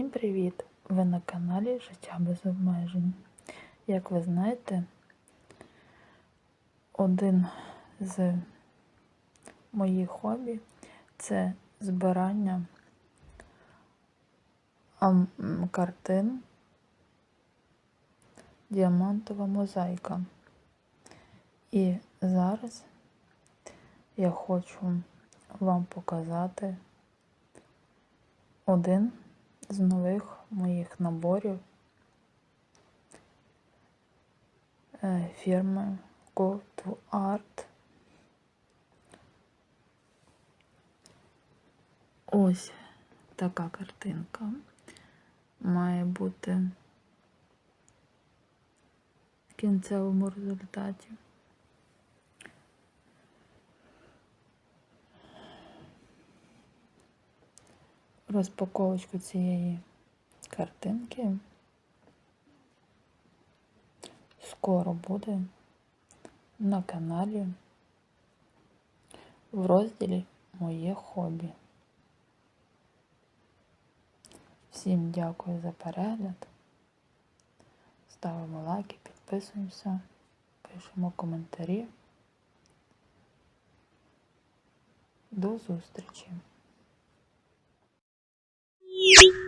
привіт! Ви на каналі Життя без обмежень. Як ви знаєте, один з моїх хобі це збирання картин Діамантова мозаїка. І зараз я хочу вам показати один з нових моїх наборів е, фірми Go to Art. Ось така картинка має бути в кінцевому результаті. Розпаковочку цієї картинки скоро буде на каналі в розділі Моє хобі. Всім дякую за перегляд. Ставимо лайки, підписуємося, пишемо коментарі. До зустрічі! Beep.